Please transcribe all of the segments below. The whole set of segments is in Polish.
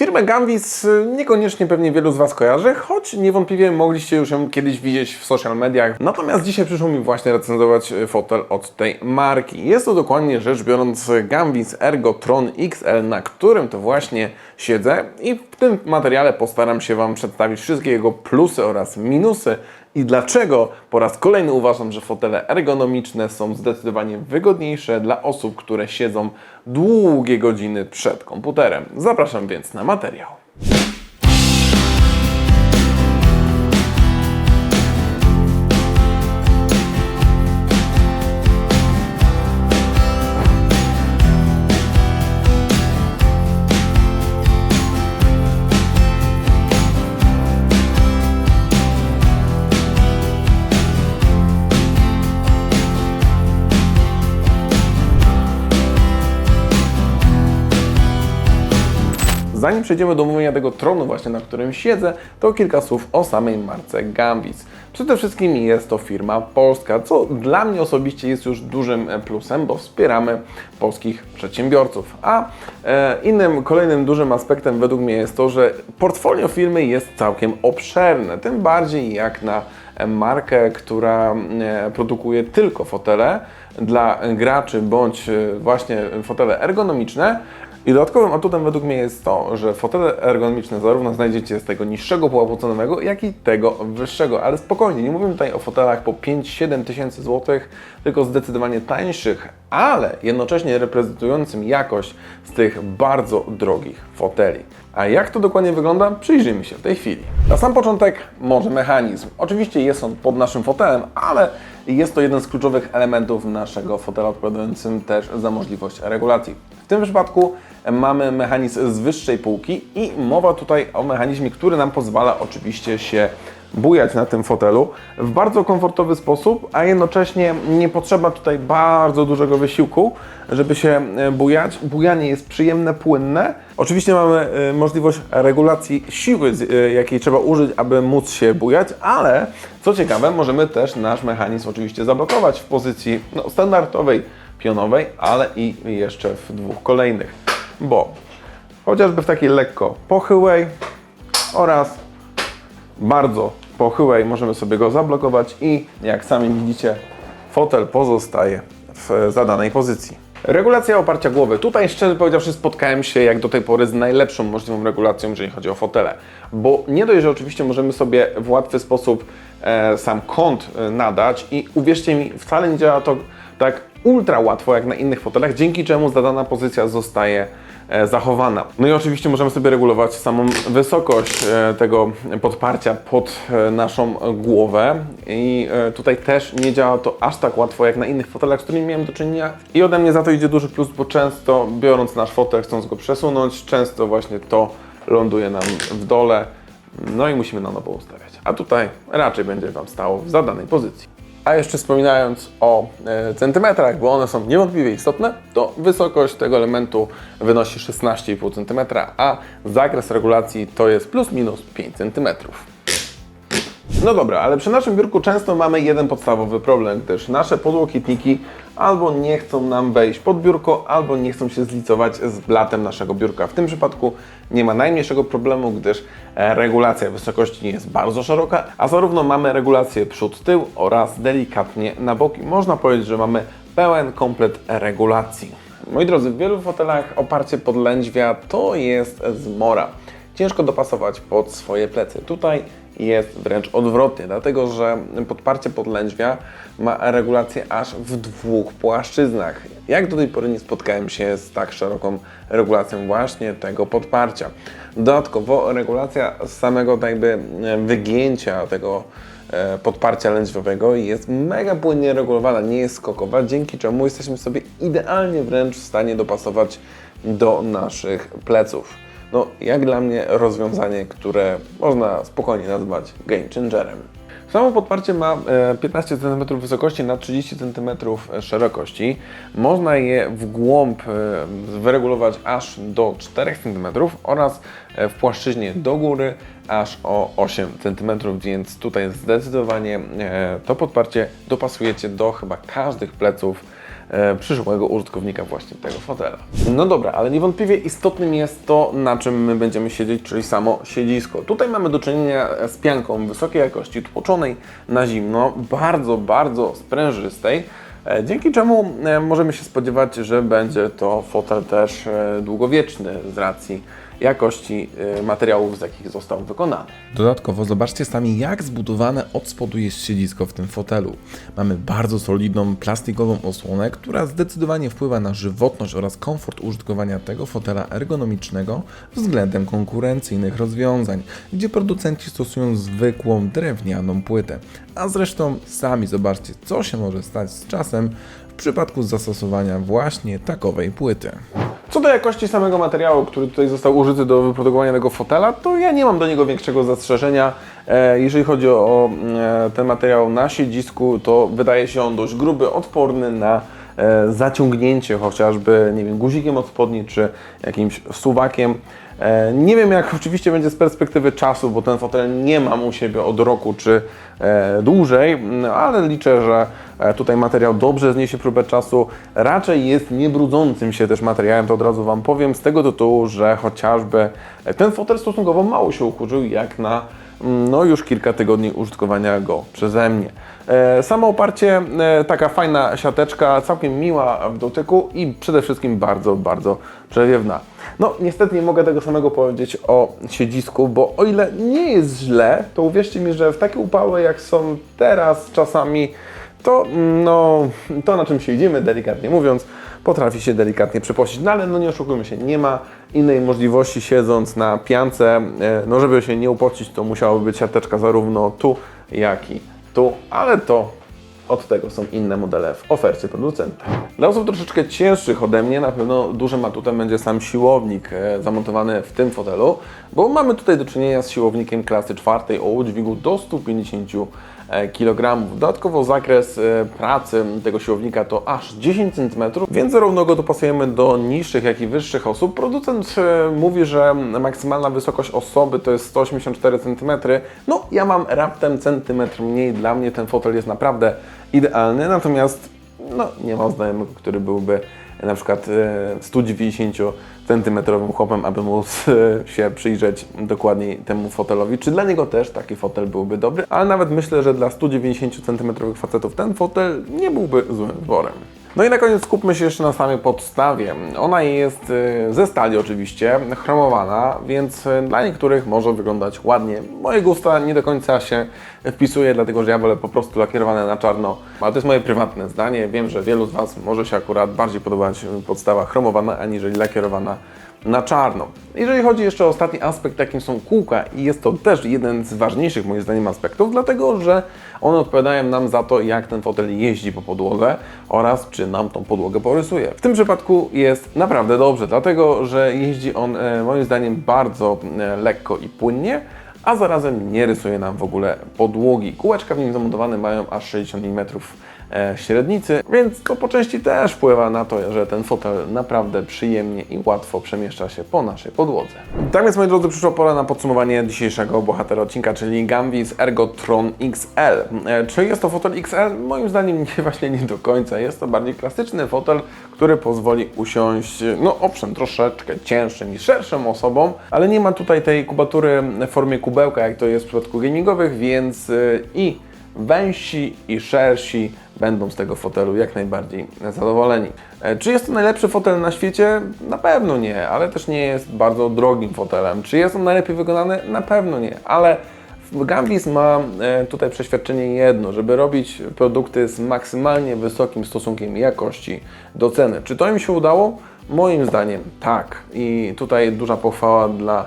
Firmę Gambis y, niekoniecznie pewnie wielu z Was kojarzy, choć niewątpliwie mogliście już ją kiedyś widzieć w social mediach. Natomiast dzisiaj przyszło mi właśnie recenzować y, fotel od tej marki. Jest to dokładnie rzecz biorąc Gambis Ergotron XL, na którym to właśnie siedzę i w tym materiale postaram się Wam przedstawić wszystkie jego plusy oraz minusy i dlaczego po raz kolejny uważam, że fotele ergonomiczne są zdecydowanie wygodniejsze dla osób, które siedzą długie godziny przed komputerem. Zapraszam więc na materiał. Zanim przejdziemy do omówienia tego tronu właśnie, na którym siedzę, to kilka słów o samej marce Gambis. Przede wszystkim jest to firma polska, co dla mnie osobiście jest już dużym e, plusem, bo wspieramy polskich przedsiębiorców. A e, innym, kolejnym dużym aspektem według mnie jest to, że portfolio firmy jest całkiem obszerne, tym bardziej jak na e, markę, która produkuje tylko fotele dla graczy bądź właśnie fotele ergonomiczne. I dodatkowym atutem według mnie jest to, że fotele ergonomiczne zarówno znajdziecie z tego niższego pułapu cenowego, jak i tego wyższego. Ale spokojnie, nie mówię tutaj o fotelach po 5-7 tysięcy złotych, tylko zdecydowanie tańszych, ale jednocześnie reprezentującym jakość z tych bardzo drogich foteli. A jak to dokładnie wygląda, przyjrzyjmy się w tej chwili. Na sam początek może mechanizm. Oczywiście jest on pod naszym fotelem, ale jest to jeden z kluczowych elementów naszego fotela, odpowiadającym też za możliwość regulacji. W tym przypadku mamy mechanizm z wyższej półki i mowa tutaj o mechanizmie, który nam pozwala oczywiście się bujać na tym fotelu w bardzo komfortowy sposób, a jednocześnie nie potrzeba tutaj bardzo dużego wysiłku, żeby się e, bujać. Bujanie jest przyjemne, płynne. Oczywiście mamy e, możliwość regulacji siły, e, jakiej trzeba użyć, aby móc się bujać, ale co ciekawe, możemy też nasz mechanizm oczywiście zablokować w pozycji no, standardowej, pionowej, ale i jeszcze w dwóch kolejnych, bo chociażby w takiej lekko pochyłej oraz bardzo pochyłej możemy sobie go zablokować i jak sami widzicie fotel pozostaje w zadanej pozycji. Regulacja oparcia głowy. Tutaj szczerze powiedziawszy spotkałem się jak do tej pory z najlepszą możliwą regulacją, jeżeli chodzi o fotele. Bo nie dość, że oczywiście możemy sobie w łatwy sposób e, sam kąt e, nadać i uwierzcie mi, wcale nie działa to tak ultra łatwo jak na innych fotelach, dzięki czemu zadana pozycja zostaje zachowana. No i oczywiście możemy sobie regulować samą wysokość e, tego podparcia pod e, naszą głowę i e, tutaj też nie działa to aż tak łatwo jak na innych fotelach, z którymi miałem do czynienia i ode mnie za to idzie duży plus, bo często biorąc nasz fotel, chcąc go przesunąć, często właśnie to ląduje nam w dole, no i musimy na nowo ustawiać. A tutaj raczej będzie Wam stało w zadanej pozycji. A jeszcze wspominając o e, centymetrach, bo one są niewątpliwie istotne, to wysokość tego elementu wynosi 16,5 cm, a zakres regulacji to jest plus minus 5 cm. No dobra, ale przy naszym biurku często mamy jeden podstawowy problem, gdyż nasze podłokietniki albo nie chcą nam wejść pod biurko, albo nie chcą się zlicować z blatem naszego biurka. W tym przypadku nie ma najmniejszego problemu, gdyż e, regulacja wysokości jest bardzo szeroka, a zarówno mamy regulację przód-tył oraz delikatnie na boki. Można powiedzieć, że mamy pełen komplet regulacji. Moi drodzy, w wielu fotelach oparcie podlędźwia to jest zmora. Ciężko dopasować pod swoje plecy. Tutaj jest wręcz odwrotnie, dlatego że podparcie podlędźwia ma regulację aż w dwóch płaszczyznach. Jak do tej pory nie spotkałem się z tak szeroką regulacją właśnie tego podparcia. Dodatkowo regulacja samego jakby e, wygięcia tego e, podparcia lędźwiowego jest mega płynnie regulowana, nie jest skokowa, dzięki czemu jesteśmy sobie idealnie wręcz w stanie dopasować do naszych pleców. No, jak dla mnie rozwiązanie, które można spokojnie nazwać game changerem. Samo podparcie ma e, 15 cm wysokości na 30 cm szerokości. Można je w głąb e, wyregulować aż do 4 cm oraz e, w płaszczyźnie do góry aż o 8 cm, więc tutaj zdecydowanie e, to podparcie dopasujecie do chyba każdych pleców e, przyszłego użytkownika właśnie tego fotela. No dobra, ale niewątpliwie istotnym jest to, na czym my będziemy siedzieć, czyli samo siedzisko. Tutaj mamy do czynienia z pianką wysokiej jakości, tłoczonej na zimno, bardzo, bardzo sprężystej, e, dzięki czemu e, możemy się spodziewać, że będzie to fotel też e, długowieczny z racji jakości e, materiałów, z jakich został wykonany. Dodatkowo zobaczcie sami, jak zbudowane od spodu jest siedzisko w tym fotelu. Mamy bardzo solidną plastikową osłonę, która zdecydowanie wpływa na żywotność oraz komfort użytkowania tego fotela ergonomicznego względem konkurencyjnych rozwiązań, gdzie producenci stosują zwykłą drewnianą płytę. A zresztą sami zobaczcie, co się może stać z czasem w przypadku zastosowania właśnie takowej płyty. Co do jakości samego materiału, który tutaj został użyty do wyprodukowania tego fotela, to ja nie mam do niego większego zastrzeżenia. E, Jeżeli chodzi o e, ten materiał na siedzisku, to wydaje się on dość gruby, odporny na e, zaciągnięcie chociażby, nie wiem, guzikiem od spodni czy jakimś suwakiem. E, Nie wiem jak oczywiście będzie z perspektywy czasu, bo ten fotel nie mam u siebie od roku czy e, dłużej, m, ale liczę, że e, tutaj materiał dobrze zniesie próbę czasu. Raczej jest niebrudzącym się też materiałem, to od razu Wam powiem, z tego tytułu, że chociażby ten fotel stosunkowo mało się ukurzył, jak na mm, no już kilka tygodni użytkowania go przeze mnie. E, Samo oparcie, e, taka fajna siateczka, całkiem miła w dotyku i przede wszystkim bardzo, bardzo przewiewna. No niestety nie mogę tego samego powiedzieć o siedzisku, bo o ile nie jest źle, to uwierzcie mi, że w takie upały jak są teraz czasami, to mm, no, to na czym siedzimy, delikatnie mówiąc, potrafi się delikatnie przeposić. No ale no nie oszukujmy się, nie ma innej możliwości siedząc na piance, e, no żeby się nie upocić, to musiałaby być siateczka zarówno tu, jak i tu, ale to od tego są inne modele w ofercie producenta. Dla osób troszeczkę cięższych ode mnie na pewno dużym atutem będzie sam siłownik e, zamontowany w tym fotelu, bo mamy tutaj do czynienia z siłownikiem klasy czwartej o udźwigu do 150 kg. Dodatkowo zakres e, pracy tego siłownika to aż 10 cm, więc zarówno go dopasujemy do niższych, jak i wyższych osób. Producent e, mówi, że maksymalna wysokość osoby to jest 184 cm. No, ja mam raptem centymetr mniej. Dla mnie ten fotel jest naprawdę idealny, natomiast no, nie mam znajomego, który byłby na przykład e, 190 centymetrowym chłopem, aby móc e, się przyjrzeć dokładniej temu fotelowi. Czy dla niego też taki fotel byłby dobry? Ale nawet myślę, że dla 190 centymetrowych facetów ten fotel nie byłby złym wyborem. No i na koniec skupmy się jeszcze na samej podstawie. Ona jest e, ze stali oczywiście, chromowana, więc e, dla niektórych może wyglądać ładnie. Moje gusta nie do końca się wpisuje, dlatego że ja wolę po prostu lakierowane na czarno. Ale to jest moje prywatne zdanie. Wiem, że wielu z Was może się akurat bardziej podobać podstawa chromowana, aniżeli lakierowana na czarno. Jeżeli chodzi jeszcze o ostatni aspekt, jakim są kółka, i jest to też jeden z ważniejszych moim zdaniem aspektów, dlatego że one odpowiadają nam za to, jak ten fotel jeździ po podłodze oraz czy nam tą podłogę porysuje. W tym przypadku jest naprawdę dobrze, dlatego że jeździ on e, moim zdaniem bardzo e, lekko i płynnie, a zarazem nie rysuje nam w ogóle podłogi. Kółeczka w nim zamontowane mają aż 60 mm średnicy, więc to po części też wpływa na to, że ten fotel naprawdę przyjemnie i łatwo przemieszcza się po naszej podłodze. Tak więc moi drodzy, przyszła pora na podsumowanie dzisiejszego bohatera odcinka, czyli Gambis Ergotron XL. E, Czy jest to fotel XL? Moim zdaniem nie, właśnie nie do końca. Jest to bardziej klasyczny fotel, który pozwoli usiąść, no owszem, troszeczkę cięższym i szerszym osobom, ale nie ma tutaj tej kubatury w formie kubełka, jak to jest w przypadku gamingowych, więc y, i węsi i szersi będą z tego fotelu jak najbardziej zadowoleni. E, Czy jest to najlepszy fotel na świecie? Na pewno nie, ale też nie jest bardzo drogim fotelem. Czy jest on najlepiej wykonany? Na pewno nie, ale Gambis ma e, tutaj przeświadczenie jedno, żeby robić produkty z maksymalnie wysokim stosunkiem jakości do ceny. Czy to im się udało? Moim zdaniem tak. I tutaj duża pochwała dla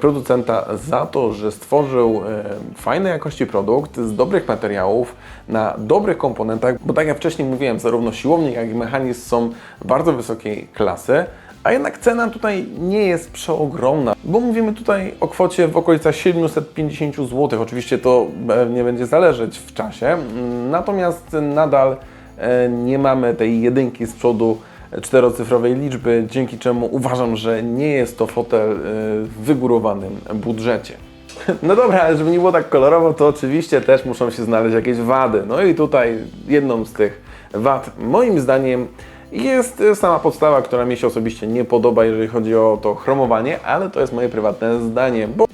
producenta za to, że stworzył e, fajnej jakości produkt z dobrych materiałów, na dobrych komponentach, bo tak jak wcześniej mówiłem, zarówno siłownik, jak i mechanizm są bardzo wysokiej klasy, a jednak cena tutaj nie jest przeogromna, bo mówimy tutaj o kwocie w okolicach 750 zł. Oczywiście to nie będzie zależeć w czasie, mm, natomiast nadal e, nie mamy tej jedynki z przodu czterocyfrowej liczby, dzięki czemu uważam, że nie jest to fotel e, w wygórowanym budżecie. No dobra, ale żeby nie było tak kolorowo, to oczywiście też muszą się znaleźć jakieś wady. No i tutaj jedną z tych wad. Moim zdaniem jest sama podstawa, która mi się osobiście nie podoba, jeżeli chodzi o to chromowanie, ale to jest moje prywatne zdanie, bo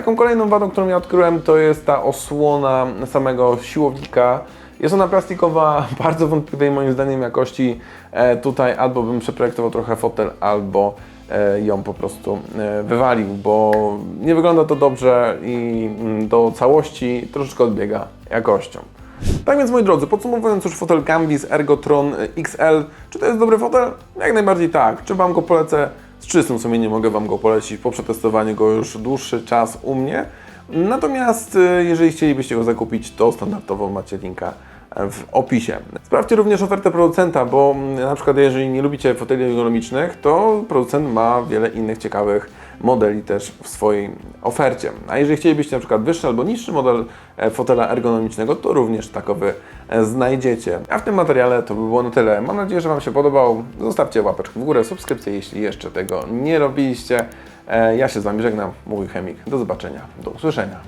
Taką kolejną wadą, którą ja odkryłem, to jest ta osłona samego siłownika. Jest ona plastikowa, bardzo wątpliwej moim zdaniem jakości. E, tutaj albo bym przeprojektował trochę fotel, albo e, ją po prostu e, wywalił, bo nie wygląda to dobrze i mm, do całości troszeczkę odbiega jakością. Tak więc moi drodzy, podsumowując już fotel Gambis Ergotron XL, czy to jest dobry fotel? Jak najbardziej tak. Czy Wam go polecę? Z czystym sumieniem mogę Wam go polecić po przetestowaniu go już dłuższy czas u mnie. Natomiast y, jeżeli chcielibyście go zakupić, to standardowo macie linka w opisie. Sprawdźcie również ofertę producenta, bo mm, na przykład jeżeli nie lubicie foteli ergonomicznych, to producent ma wiele innych ciekawych modeli też w swojej ofercie. A jeżeli chcielibyście na przykład wyższy albo niższy model e, fotela ergonomicznego, to również takowy e, znajdziecie. A w tym materiale to by było na tyle. Mam nadzieję, że Wam się podobał. Zostawcie łapeczkę w górę, subskrypcję, jeśli jeszcze tego nie robiliście. E, Ja się z Wami żegnam. Mówił Chemik. Do zobaczenia. Do usłyszenia.